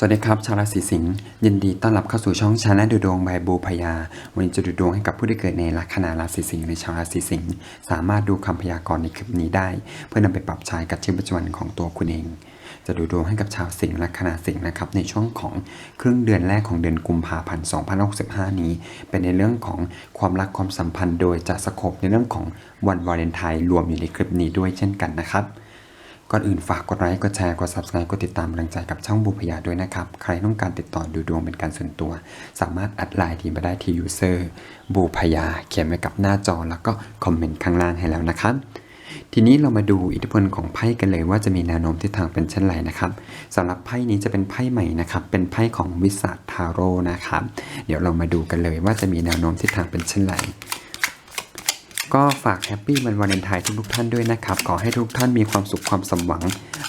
สวัสดีครับ ชาวราศีสิงห์ยินดีต้อนรับเข้าสู่ช่องชาแนลดูดวงบายบูพยา วันนี้จะดูดวงให้กับผู้ที่เกิดในลัคนาราศีสิงห์หรือชาวราศีสิงห์สามารถดูคำพยากรณ์ในคลิปนี้ได้ เพื่อนำไปปรับใช้กับชีวิตประจำวันของตัวคุณเอง จะดูดวงให้กับชาวสิงห์ลัคนาสิงห์นะครับในช่วงของครึ่งเดือนแรกของเดือนกุมภาพันธ์2565 นี้ เป็นในเรื่องของความรักความสัมพันธ์ โดยจะสกบในเรื่องของวันวาเลนไทน์รวมอยู่ในคลิปนี้ด้วยเช่นกันนะครับ ก่อนอื่นฝากกดไลค์กดแชร์กด subscribe กดติดตามกำลังใจกับช่องบุพยาด้วยนะครับ ใครต้องการติดต่อดูดวงเป็นการส่วนตัว สามารถแอดไลน์ทีมไปได้ที่ user บุพยาเขียนไว้กับหน้าจอแล้วก็คอมเมนต์ข้างล่างให้แล้วนะครับทีนี้เรามาดูอิทธิพลของไพ่กันเลยว่าจะมีแนวโน้มทิศทางเป็นเช่นไรนะครับสำหรับไพ่นี้จะเป็นไพ่ใหม่นะครับ เป็นไพ่ของวิสาทาโร่นะครับ เดี๋ยวเรามาดูกันเลยว่าจะมีแนวโน้มทิศทางเป็นเช่นไร ก็ฝากแฮปปี้วันวาเลนไทน์ทุกๆท่านด้วยนะครับ ขอให้ทุกท่านมีความสุขความสมหวัง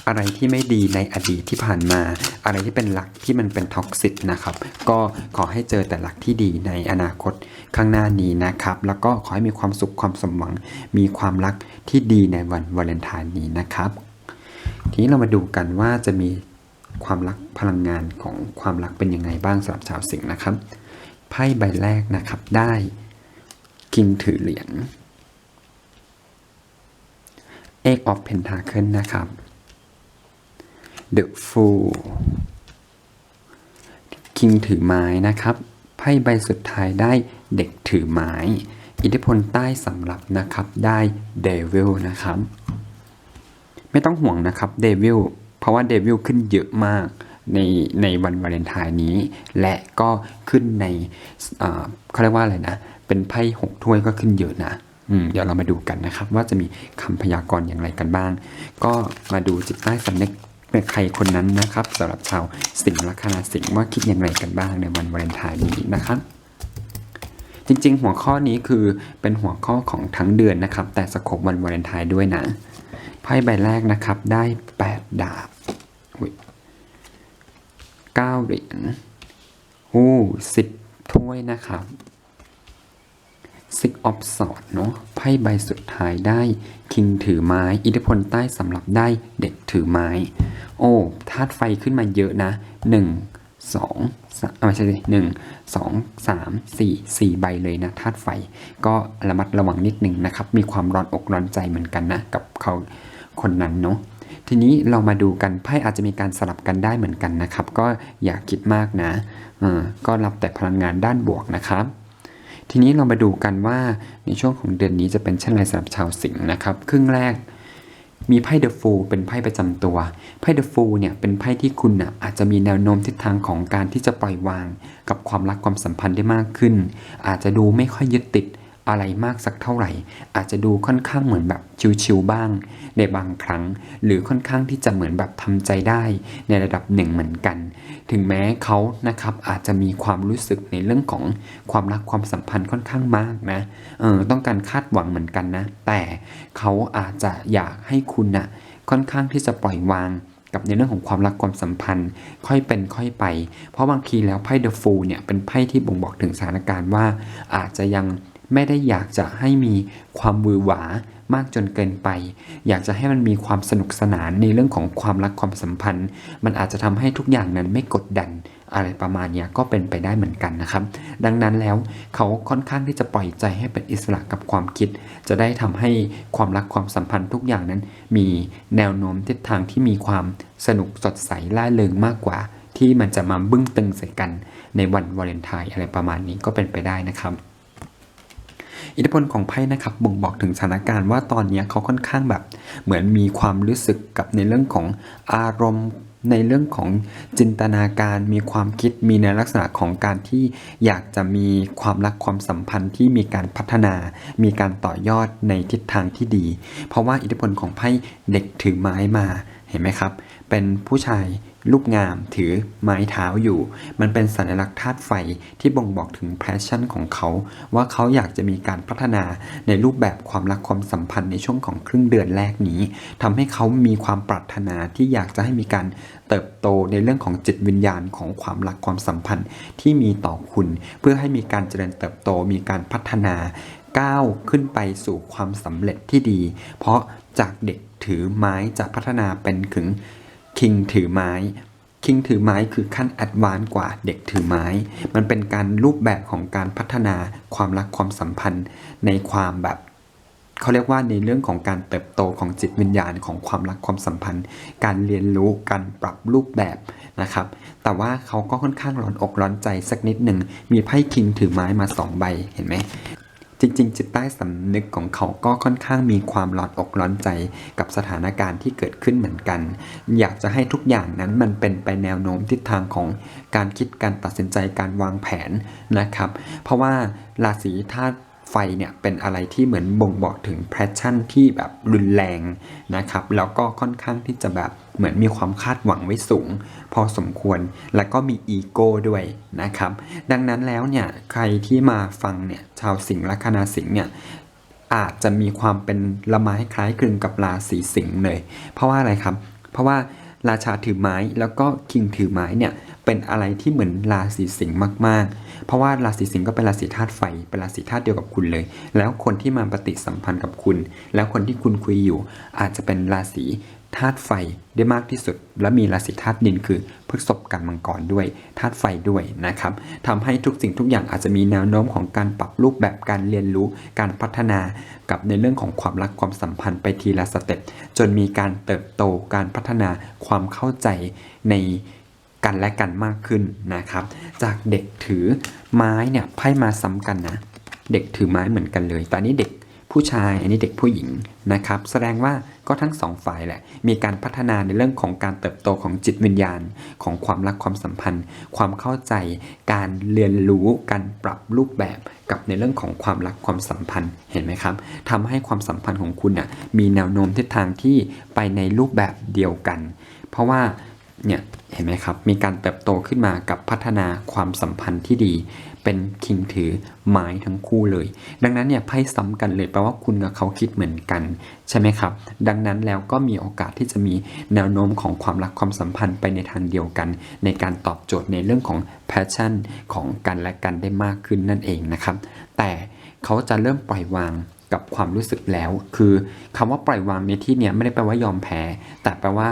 อะไรที่ไม่ดีในอดีตที่ผ่านมา อะไรที่เป็นหลักที่มันเป็นท็อกซิตนะครับ ก็ขอให้เจอแต่หลักที่ดีในอนาคตข้างหน้านี้นะครับ แล้วก็ขอให้มีความสุขความสมหวัง มีความรักที่ดีในวันวาเลนไทน์นี้นะครับ ทีนี้เรามาดูกันว่าจะมีความรักพลังงานของความรักเป็นยังไงบ้างสำหรับชาวสิงห์นะครับ ไพ่ใบแรกนะครับได้ คิงถือเหรียญ Eight of Pentacle นะครับ The Fool King ถือไม้นะครับ ไพ่ใบสุดท้ายได้เด็กถือไม้ อิทธิพลใต้สำหรับนะครับ ได้ Devil นะครับ ไม่ต้องห่วงนะครับเดวิลเพราะว่าเดวิลขึ้นเยอะมากในในวันวาเลนไทน์นี้ และก็ขึ้นในเขาเรียกว่าอะไรนะ เป็นไพ่หกถ้วยก็ขึ้นเยอะนะ เดี๋ยวเรามาดูกันนะครับ ว่าจะมีคำพยากรณ์อย่างไรกันบ้าง ก็มาดูจิตใต้สำนึกเป็นใครคนนั้นนะครับสำหรับชาวสิงห์ลัคนาสิงห์ว่าคิดอย่างไรกันบ้างในวันวาเลนไทน์นี้นะครับจริงๆ หัวข้อนี้คือเป็นหัวข้อของทั้งเดือนนะครับ แต่สกบวันวาเลนไทน์ด้วยนะไพ่ใบแรกนะครับได้ 8 ดาบอุ๊ย9เหรียญอู้สิบถ้วยนะครับ Six of Swords เนาะไพ่ใบสุดท้ายได้คิงถือไม้ อิทธิพลใต้สำหรับได้เด็กถือไม้ โอ้ธาตุไฟขึ้นมาเยอะนะหนึ่งสองไม่ใช่สิหนึ่งสองสามสี่สี่ใบเลยนะธาตุไฟ ก็ระมัดระวังนิดหนึ่งนะครับ มีความร้อนอกร้อนใจเหมือนกันนะ กับเขาคนนั้นเนาะทีนี้เรามาดูกันไพ่อาจจะมีการสลับกันได้เหมือนกันนะครับ ก็อย่าคิดมากนะก็รับแต่พลังงานด้านบวกนะครับ ทีนี้เรามาดูกันว่าในช่วงของเดือนนี้จะเป็นเช่นไรสำหรับชาวสิงห์นะครับ ครึ่งแรกมีไพ่เดอะฟูลเป็นไพ่ประจำตัว ไพ่เดอะฟูลเนี่ยเป็นไพ่ที่คุณน่ะอาจจะมีแนวโน้มทิศทางของการที่จะปล่อยวาง กับความรักความสัมพันธ์ได้มากขึ้น อาจจะดูไม่ค่อยยึดติด อะไรมากสักเท่าไหร่ อาจจะดูค่อนข้างเหมือนแบบชิวๆบ้าง ในบางครั้ง หรือค่อนข้างที่จะเหมือนแบบทำใจได้ ในระดับหนึ่งเหมือนกัน ถึงแม้เขานะครับอาจจะมีความรู้สึกในเรื่องของความรักความสัมพันธ์ค่อนข้างมากนะเออต้องการคาดหวังเหมือนกันนะ แต่เขาอาจจะอยากให้คุณนะ่ะค่อนข้างที่จะปล่อยวางกับในเรื่องของความรักความสัมพันธ์ ค่อยเป็นค่อยไป เพราะบางทีแล้วไพ่เดอะฟูลเนี่ยเป็นไพ่ที่บ่งบอกถึงสถานการณ์ว่า อาจจะยัง ไม่ได้อยากจะให้มีความวือหวามากจนเกินไป อยากจะให้มันมีความสนุกสนานในเรื่องของความรักความสัมพันธ์ มันอาจจะทำให้ทุกอย่างนั้นไม่กดดันอะไรประมาณนี้ก็เป็นไปได้เหมือนกันนะครับ ดังนั้นแล้วเขาค่อนข้างที่จะปล่อยใจให้เป็นอิสระกับความคิด จะได้ทำให้ความรักความสัมพันธ์ทุกอย่างนั้น มีแนวโน้มทิศทางที่มีความสนุกสดใสล่าเริงมากกว่า ที่มันจะมาบึ้งตึงใส่กันในวันวาเลนไทน์อะไรประมาณนี้ก็เป็นไปได้นะครับ อิทธิพลของไพ่นะครับบ่งบอกถึงสถานการณ์ว่าตอนนี้เขาค่อนข้างแบบ เหมือนมีความรู้สึกกับในเรื่องของอารมณ์ในเรื่องของจินตนาการมีความคิดมีในลักษณะของการที่อยากจะมีความรักความสัมพันธ์ที่มีการพัฒนา มีการต่อยอดในทิศทางที่ดี เพราะว่าอิทธิพลของไพ่เด็กถือไม้มาเห็นไหมครับ เป็นผู้ชาย รูปงามถือไม้เท้าอยู่ มันเป็นสัญลักษณ์ธาตุไฟที่บ่งบอกถึงแพชชั่นของเขา ว่าเขาอยากจะมีการพัฒนาในรูปแบบความรักความสัมพันธ์ในช่วงของครึ่งเดือนแรกนี้ทำให้เขามีความปรารถนาที่อยากจะให้มีการเติบโตในเรื่องของจิตวิญญาณของความรักความสัมพันธ์ที่มีต่อคุณ เพื่อให้มีการเจริญเติบโตมีการพัฒนาก้าวขึ้นไปสู่ความสำเร็จที่ดี เพราะจากเด็กถือไม้จะพัฒนาเป็นถึง คิงถือไม้คิงถือไม้คือขั้นแอดวานกว่าเด็กถือไม้ มันเป็นการรูปแบบของการพัฒนาความรักความสัมพันธ์ในความแบบเขาเรียกว่าในเรื่องของการเติบโตของจิตวิญญาณของความรักความสัมพันธ์ การเรียนรู้การปรับรูปแบบนะครับ แต่ว่าเขาก็ค่อนข้างร้อนอกร้อนใจสักนิดหนึ่งมีไพ่คิงถือไม้มาสองใบเห็นไหม จริงๆ จิตใต้สำนึกของเขาก็ค่อนข้างมีความร้อนอกร้อนใจกับสถานการณ์ที่เกิดขึ้นเหมือนกัน อยากจะให้ทุกอย่างนั้นมันเป็นไปแนวโน้มทิศทางของการคิดการตัดสินใจการวางแผนนะครับ เพราะว่าราศีธาตุ ไฟเนี่ยเป็นอะไรที่เหมือนบ่งบอกถึงแพชชั่นที่แบบรุนแรงนะครับ แล้วก็ค่อนข้างที่จะแบบเหมือนมีความคาดหวังไว้สูง พอสมควรแล้วก็มีอีโก้ด้วยนะครับ ดังนั้นแล้วเนี่ยใครที่มาฟังเนี่ยชาวสิงห์ลัคนาสิงห์เนี่ยอาจจะมีความเป็นละไม้คล้ายคลึงกับราศีสิงห์เลย เพราะว่าอะไรครับ เพราะว่า ราชาถือไม้แล้วก็คิงถือไม้เนี่ยเป็นอะไรที่เหมือนราศีสิงห์มากๆ เพราะว่าราศีสิงห์ก็เป็นราศีธาตุไฟเป็นราศีธาตุเดียวกับคุณเลย แล้วคนที่มาปฏิสัมพันธ์กับคุณ แล้วคนที่คุณคุยอยู่อาจจะเป็นราศี ธาตุไฟได้มากที่สุด และมีราศีธาตุดินคือพฤษภกันมังกรด้วยธาตุไฟด้วยนะครับทำให้ทุกสิ่งทุกอย่างอาจจะมีแนวโน้มของการปรับรูปแบบการเรียนรู้ การพัฒนากับในเรื่องของความรักความสัมพันธ์ไปทีละสเต็ปจนมีการเติบโตการพัฒนาความเข้าใจในกันและกันมากขึ้นนะครับ จากเด็กถือไม้เนี่ยไพ่มาซ้ำกันนะ เด็กถือไม้เหมือนกันเลยแต่อันนี้เด็ก ผู้ชายอันนี้เด็กผู้หญิงนะครับแสดงว่าก็ทั้งสองฝ่ายแหละมีการพัฒนาในเรื่องของการเติบโตของจิตวิญญาณ ของความรักความสัมพันธ์ ความเข้าใจ การเรียนรู้การปรับรูปแบบกับในเรื่องของความรักความสัมพันธ์เห็นไหมครับทำให้ความสัมพันธ์ของคุณน่ะมีแนวโน้มทิศทางที่ไปในรูปแบบเดียวกัน เพราะว่าเนี่ยเห็นไหมครับมีการเติบโตขึ้นมากับพัฒนาความสัมพันธ์ที่ดี เป็นคิงถือไม้ทั้งคู่เลย ดังนั้นเนี่ยไพ่ซ้ำกันเลยแปลว่าคุณกับเขาคิดเหมือนกันใช่ไหมครับ ดังนั้นแล้วก็มีโอกาสที่จะมีแนวโน้มของความรักความสัมพันธ์ไปในทางเดียวกัน ในการตอบโจทย์ในเรื่องของแพชชั่นของกันและกันได้มากขึ้นนั่นเองนะครับ แต่เขาจะเริ่มปล่อยวางกับความรู้สึกแล้ว คือคำว่าปล่อยวางในที่เนี้ยไม่ได้แปลว่ายอมแพ้ แต่แปลว่า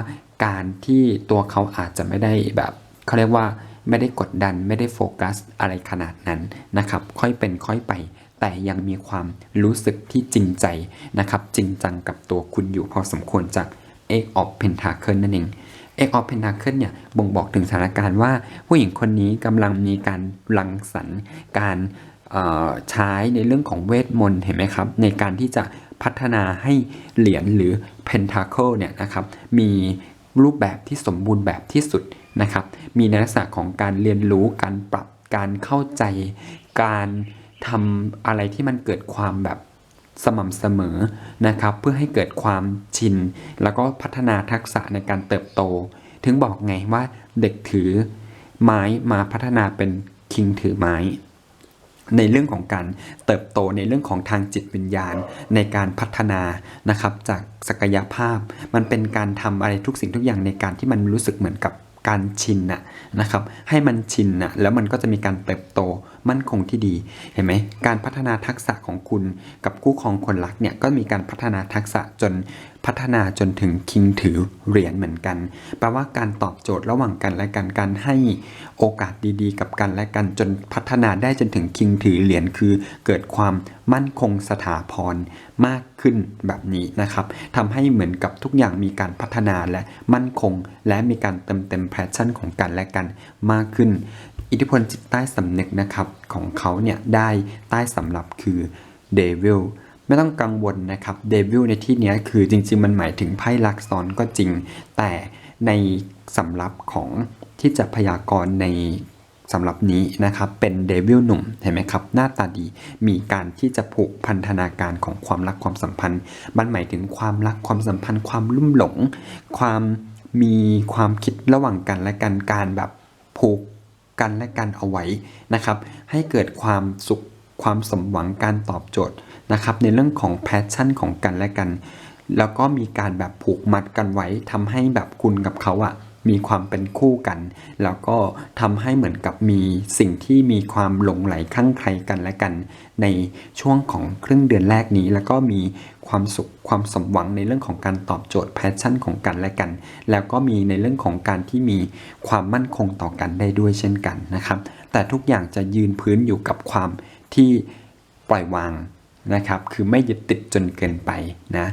การที่ตัวเขาอาจจะไม่ได้แบบเขาเรียกว่า ไม่ได้กดดันไม่ได้โฟกัสอะไรขนาดนั้นนะครับ ค่อยเป็นค่อยไป แต่ยังมีความรู้สึกที่จริงใจนะครับ จริงจังกับตัวคุณอยู่พอสมควรจาก Eight of Pentacle นั่นเอง Eight of Pentacle เนี่ยบ่งบอกถึงสถานการณ์ว่าผู้หญิงคนนี้กำลังมีการรังสรรค์การใช้ในเรื่องของเวทมนต์เห็นไหมครับ ในการที่จะพัฒนาให้เหรียญหรือ Pentacle เนี่ยนะครับมีรูปแบบที่สมบูรณ์แบบที่สุด นะครับ มีในลักษณะของการเรียนรู้การปรับการเข้าใจ การทำอะไรที่มันเกิดความแบบสม่ำเสมอนะครับ เพื่อให้เกิดความชิน แล้วก็พัฒนาทักษะในการเติบโต ถึงบอกไงว่าเด็กถือไม้มาพัฒนาเป็นคิงถือไม้ ในเรื่องของการเติบโตในเรื่องของทางจิตวิญญาณในการพัฒนานะครับ จากศักยภาพ มันเป็นการทำอะไรทุกสิ่งทุกอย่างในการที่มันรู้สึกเหมือนกับ การชินนะครับให้มันชินนะแล้วมันก็จะมีการเติบโต มั่นคงที่ดี เห็นไหม การพัฒนาทักษะของคุณกับคู่ครองคนรักเนี่ยก็มีการพัฒนาทักษะจนพัฒนาจนถึงคิงถือเหรียญเหมือนกัน แปลว่าการตอบโจทย์ระหว่างกันและกัน การให้โอกาสดีๆ กับกันและกันจนพัฒนาได้จนถึงคิงถือเหรียญคือ เกิดความมั่นคงสถาพรมากขึ้นแบบนี้นะครับทำให้เหมือนกับทุกอย่างมีการพัฒนาและมั่นคง และมีการเติมเต็มแพชชั่นของกันและกันมากขึ้น อิทธิพลจิตใต้สำนึกนะครับของเขาเนี่ยได้ใต้สำรับคือเดวิลไม่ต้องกังวลนะครับเดวิลในที่นี้คือจริง ๆ มันหมายถึงไพ่ลักษณ์ก็จริง แต่ในสำรับของที่จะพยากรณ์ในสำหรับนี้นะครับเป็นเดวิลหนุ่มเห็นไหมครับหน้าตาดีมีการที่จะผูกพันธนาการของความรักความสัมพันธ์ มันหมายถึงความรักความสัมพันธ์ ความลุ่มหลง ความมีความคิดระหว่างกันและกันการแบบผูก กันและกันเอาไว้นะครับ ให้เกิดความสุขความสมหวังการตอบโจทย์นะครับ ในเรื่องของแพชชั่นของกันและกัน แล้วก็มีการแบบผูกมัดกันไว้ทำให้แบบคุณกับเขาอะ มีความเป็นคู่กัน แล้วก็ทำให้เหมือนกับมีสิ่งที่มีความหลงไหลคลั่งไคล้กันและกัน ในช่วงของครึ่งเดือนแรกนี้ แล้วก็มีความสุขความสมหวังในเรื่องของการตอบโจทย์แพชชั่นของกันและกัน แล้วก็มีในเรื่องของการที่มีความมั่นคงต่อกันได้ด้วยเช่นกันนะครับ แต่ทุกอย่างจะยืนพื้นอยู่กับความที่ปล่อยวางนะครับ คือไม่ยึดติดจนเกินไปนะ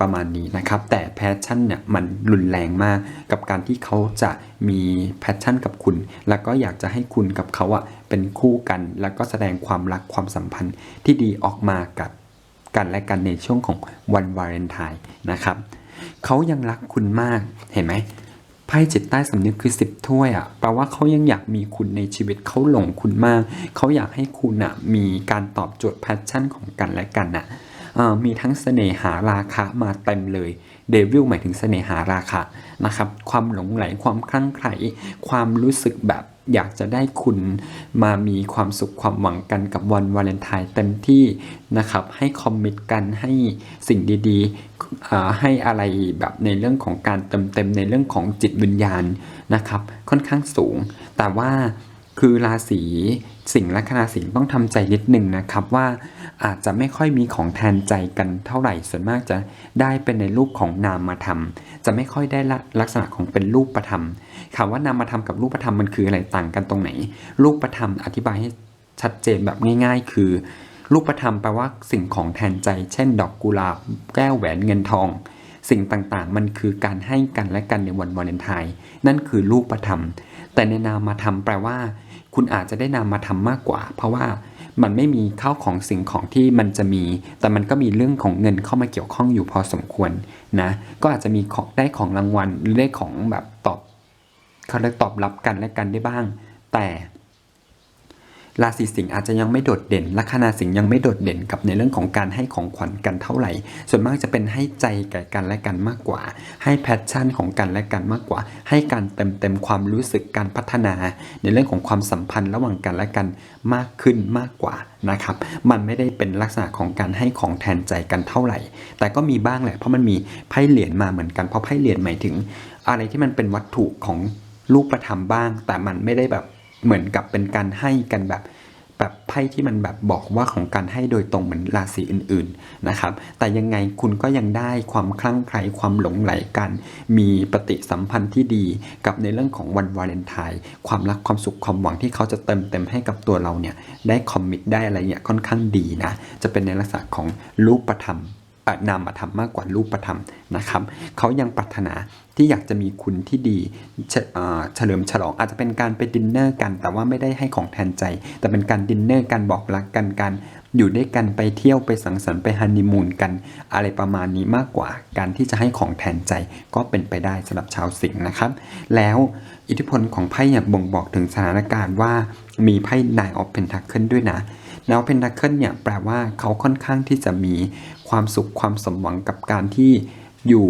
ประมาณนี้นะครับ แต่แพชชั่นเนี่ยมันรุนแรงมากกับการที่เขาจะมีแพชชั่นกับคุณ แล้วก็อยากจะให้คุณกับเขาอะเป็นคู่กัน แล้วก็แสดงความรักความสัมพันธ์ที่ดีออกมากับกันและกันในช่วงของวันวาเลนไทน์นะครับเขายังรักคุณมากเห็นไหมไพ่จิตใต้สำนึกคือสิบถ้วยอะ่ะแปลว่าเขายังอยากมีคุณในชีวิตเขาหลงคุณมาก เขาอยากให้คุณอะมีการตอบโจทย์แพชชั่นของกันและกันอะเอ่อ มีทั้งเสน่หาราคะมาเต็มเลยเดวิลหมายถึงเสน่หาราคะนะครับความหลงไหลความคลั่งไคล้ความรู้สึกแบบอยากจะได้คุณมามีความสุขความหวังกันกับวันวาเลนไทน์เต็มที่นะครับ ให้คอมมิตกันให้สิ่งดีๆให้อะไรแบบในเรื่องของการเติมเต็มในเรื่องของจิตวิญญาณนะครับ ค่อนข้างสูง แต่ว่าคือราศี สิงห์ละคณาสิงห์ต้องทำใจนิดนึงนะครับว่าอาจจะไม่ค่อยมีของแทนใจกันเท่าไหร่ ส่วนมากจะได้เป็นในรูปของนามธรรมจะไม่ค่อยได้ลักษณะของเป็นรูปประธรรมคำว่านามธรรมกับรูปประธรรมมันคืออะไรต่างกันตรงไหน รูปประธรรมอธิบายให้ชัดเจนแบบง่าย ๆ คือ รูปธรรมแปลว่าสิ่งของแทนใจ เช่น ดอกกุหลาบ แก้วแหวนเงินทอง สิ่งต่างๆ มันคือการให้กันและกันในวันวาเลนไทน์นั่นคือรูปธรรม แต่ในนามธรรมแปลว่า คุณอาจจะได้นามธรรมมากกว่า เพราะว่ามันไม่มีข้าวของสิ่งของที่มันจะมี แต่มันก็มีเรื่องของเงินเข้ามาเกี่ยวข้องอยู่พอสมควรนะ ก็อาจจะมีของได้ของรางวัลหรือได้ของแบบตอบเขาเรียกตอบรับกันและกันได้บ้าง แต่ ราศีสิงห์อาจจะยังไม่โดดเด่นลัคนาสิงห์ยังไม่โดดเด่นกับในเรื่องของการให้ของขวัญกันเท่าไหร่ ส่วนมากจะเป็นให้ใจแก่กันและกันมากกว่า ให้แพชชั่นของกันและกันมากกว่า ให้การเต็มเต็มความรู้สึกการพัฒนา ในเรื่องของความสัมพันธ์ระหว่างกันและกันมากขึ้นมากกว่านะครับ มันไม่ได้เป็นลักษณะของการให้ของแทนใจกันเท่าไหร่ แต่ก็มีบ้างแหละเพราะมันมีไพ่เหรียญมาเหมือนกันเพราะไพ่เหรียญหมายถึง อะไรที่มันเป็นวัตถุของรูปธรรมบ้าง แต่มันไม่ได้แบบ เหมือนกับเป็นการให้กันแบบแบบไพ่ที่มันแบบบอกว่าของการให้โดยตรงเหมือนราศีอื่นๆนะครับ แต่ยังไงคุณก็ยังได้ความคลั่งไคล้ความหลงไหลกัน มีปฏิสัมพันธ์ที่ดีกับในเรื่องของวันวาเลนไทน์ความรักความสุขความหวังที่เขาจะเติมเต็มให้กับตัวเราเนี่ยได้คอมมิตได้อะไรเนี่ยค่อนข้างดีนะ จะเป็นในลักษณะของรูปธรรมนามธรรมมากกว่ารูปธรรมนะครับ เขายังปรารถนา ที่อยากจะมีคุณที่ดีเฉลิมฉลองอาจจะเป็นการไปดินเนอร์กันแต่ว่าไม่ได้ให้ของแทนใจ แต่เป็นการดินเนอร์กันบอกรักกันการอยู่ด้วยกันไปเที่ยวไปสังสรรค์ไปฮันนีมูนกัน อะไรประมาณนี้มากกว่าการที่จะให้ของแทนใจก็เป็นไปได้สำหรับชาวสิงห์นะครับ แล้วอิทธิพลของไพ่เนี่ยบ่งบอกถึงสถานการณ์ว่ามีไพ่ Nine of Pentacles ด้วยนะ Nine of Pentacles เนี่ยแปลว่าเขาค่อนข้างที่จะมีความสุขความสมหวังกับการที่อยู่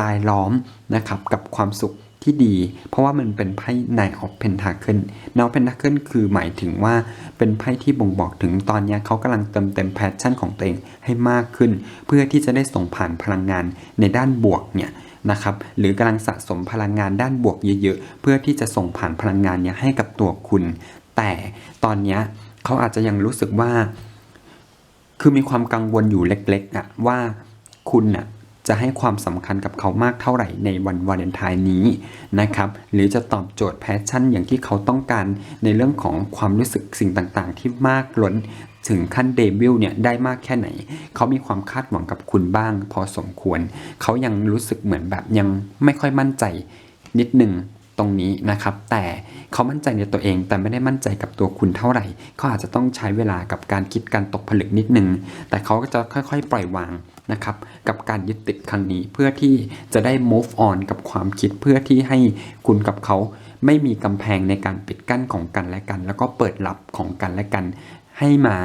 รายล้อมนะครับกับความสุขที่ดี เพราะว่ามันเป็นไพ่ Nine of Pentacles Nine of Pentacles คือหมายถึงว่าเป็นไพ่ที่บ่งบอกถึงตอนนี้เขากำลังเติมเต็มแพชชั่นของตัวเองให้มากขึ้น เพื่อที่จะได้ส่งผ่านพลังงานในด้านบวกเนี่ยนะครับหรือกำลังสะสมพลังงานด้านบวกเยอะๆ เพื่อที่จะส่งผ่านพลังงานเนี้ยให้กับตัวคุณ แต่ตอนนี้เขาอาจจะยังรู้สึกว่า คือมีความกังวลอยู่เล็กๆอะว่าคุณน่ะ จะให้ความสำคัญกับเขามากเท่าไหร่ในวันวาเลนไทน์นี้นะครับหรือจะตอบโจทย์แพชชั่นอย่างที่เขาต้องการในเรื่องของความรู้สึกสิ่งต่างๆ ที่มากล้นถึงขั้นเดบิวเนี่ยได้มากแค่ไหน เขามีความคาดหวังกับคุณบ้าง พอสมควร เขายังรู้สึกเหมือนแบบยังไม่ค่อยมั่นใจนิดนึงตรงนี้นะครับ แต่เขามั่นใจในตัวเอง แต่ไม่ได้มั่นใจกับตัวคุณเท่าไหร่ เขาอาจจะต้องใช้เวลากับการคิดการตกผลึกนิดนึง แต่เขาก็จะค่อยๆ ปล่อยวาง นะครับกับการยึดติดครั้งนี้เพื่อที่จะได้ move on กับความคิดเพื่อที่ให้คุณกับเขาไม่มีกำแพงในการปิดกั้นของกันและกัน แล้วก็เปิดรับของกันและกัน ให้มา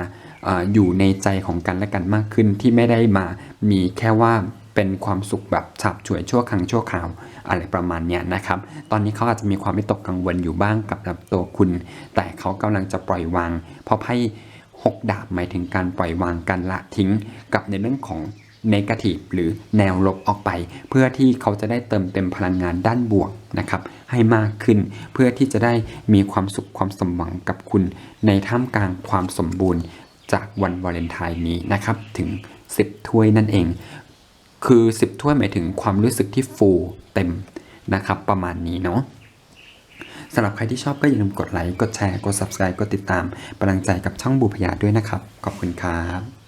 ออยู่ในใจของกันและกันมากขึ้นที่ไม่ได้มามีแค่ว่าเป็นความสุขแบบฉับฉวยชั่วครั้งชั่วคราวอะไรประมาณเนี้ยนะครับ ตอนนี้เขาอาจจะมีความไม่ตกกังวลอยู่บ้างกับตัวคุณ แต่เขากำลังจะปล่อยวาง เพราะไพ่หกดาบหมายถึงการปล่อยวางการละทิ้งกับในเรื่องของ เนกาทีฟหรือแนวลบออกไป เพื่อที่เขาจะได้เติมเต็มพลังงานด้านบวกนะครับให้มากขึ้นเพื่อที่จะได้มีความสุขความสมหวังกับคุณ ในท่ามกลางความสมบูรณ์จากวันวาเลนไทน์นี้นะครับถึง 10 ถ้วยนั่นเอง คือ 10 ถ้วยหมายถึงความรู้สึกที่ฟูเต็มนะครับประมาณนี้เนาะสำหรับใครที่ชอบก็อย่าลืมกดไลค์ กดแชร์ กด subscribe กดติดตามเป็นกำลังใจกับช่องบูพยาด้วยนะครับ ขอบคุณครับ